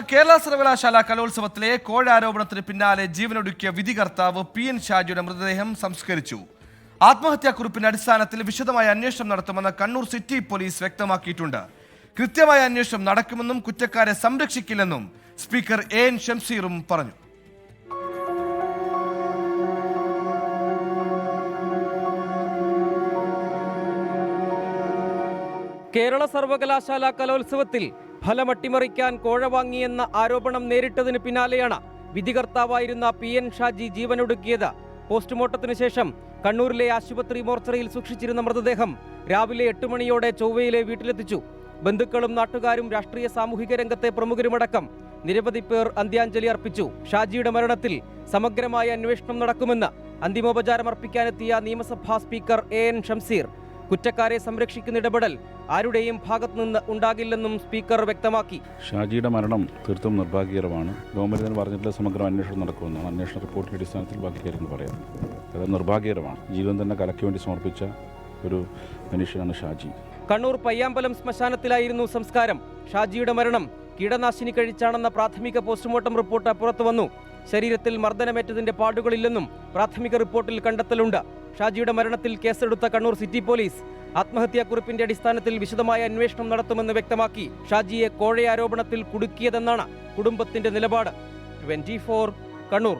കേരള സർവകലാശാല കലോത്സവത്തിലെ കോഴാരോപണത്തിന് പിന്നാലെ ജീവനൊടുക്കിയ വിധികർത്താവ് പി എൻ ഷാജിയുടെ മൃതദേഹം സംസ്കരിച്ചു. ആത്മഹത്യാക്കുറിപ്പിന്റെ അടിസ്ഥാനത്തിൽ വിശദമായ അന്വേഷണം നടത്തുമെന്ന് കണ്ണൂർ സിറ്റി പോലീസ് വ്യക്തമാക്കിയിട്ടുണ്ട്. കൃത്യമായ അന്വേഷണം നടക്കുമെന്നും കുറ്റക്കാരെ സംരക്ഷിക്കില്ലെന്നും സ്പീക്കർ എ എൻ ഷംസീറും പറഞ്ഞു. കേരള സർവകലാശാല കലോത്സവത്തിൽ ഫലം അട്ടിമറിക്കാൻ കോഴ വാങ്ങിയെന്ന ആരോപണം നേരിട്ടതിന് പിന്നാലെയാണ് വിധികർത്താവായിരുന്ന പി എൻ ഷാജി ജീവനൊടുക്കിയത്. പോസ്റ്റ്മോർട്ടത്തിന് ശേഷം കണ്ണൂരിലെ ആശുപത്രി മോർച്ചറിയിൽ സൂക്ഷിച്ചിരുന്ന മൃതദേഹം രാവിലെ എട്ട് മണിയോടെ ചൊവ്വയിലെ വീട്ടിലെത്തിച്ചു. ബന്ധുക്കളും നാട്ടുകാരും രാഷ്ട്രീയ സാമൂഹിക രംഗത്തെ പ്രമുഖരുമടക്കം നിരവധി പേർ അന്ത്യാഞ്ജലി അർപ്പിച്ചു. ഷാജിയുടെ മരണത്തിൽ സമഗ്രമായ അന്വേഷണം നടക്കുമെന്ന് അന്തിമോപചാരം അർപ്പിക്കാനെത്തിയ നിയമസഭാ സ്പീക്കർ എ എൻ ഷംസീർ. കുറ്റക്കാരെ സംരക്ഷിക്കുന്ന ഇടപെടൽ ആരുടെയും ഭാഗത്തുനിന്ന് ഉണ്ടാകില്ലെന്നും സ്പീക്കർ വ്യക്തമാക്കി. ഷാജിയുടെ മരണം തീർത്തും നിർഭാഗ്യകരമാണ്. ഗവൺമെന്റിന് പറഞ്ഞിട്ടുള്ള സമഗ്ര അന്വേഷണം നടക്കുമെന്നാണ് അന്വേഷണ റിപ്പോർട്ടിന്റെ അടിസ്ഥാനത്തിൽ ബാക്കി കാര്യങ്ങൾ പറയാം അത് നിർഭാഗ്യകരമാണ്. ജീവൻ തന്നെ കലയ്ക്ക് വേണ്ടി സമർപ്പിച്ച ഒരു മനുഷ്യനാണ് ഷാജി. കണ്ണൂർ പയ്യാമ്പലം ശ്മശാനത്തിലായിരുന്നു സംസ്കാരം. ഷാജിയുടെ മരണം കീടനാശിനി കഴിച്ചാണെന്ന പ്രാഥമിക പോസ്റ്റ്മോർട്ടം റിപ്പോർട്ട് പുറത്തുവന്നു. ശരീരത്തിൽ മർദ്ദനമേറ്റതിന്റെ പാടുകളില്ലെന്നും പ്രാഥമിക റിപ്പോർട്ടിൽ കണ്ടെത്തലുണ്ട്. ഷാജിയുടെ മരണത്തിൽ കേസെടുത്ത കണ്ണൂർ സിറ്റി പോലീസ് ആത്മഹത്യാക്കുറിപ്പിന്റെ അടിസ്ഥാനത്തിൽ വിശദമായ അന്വേഷണം നടത്തുമെന്ന് വ്യക്തമാക്കി ഷാജിയെ കോഴയാരോപണത്തിൽ കുടുക്കിയതെന്നാണ് കുടുംബത്തിന്റെ നിലപാട്. ട്വന്റി കണ്ണൂർ.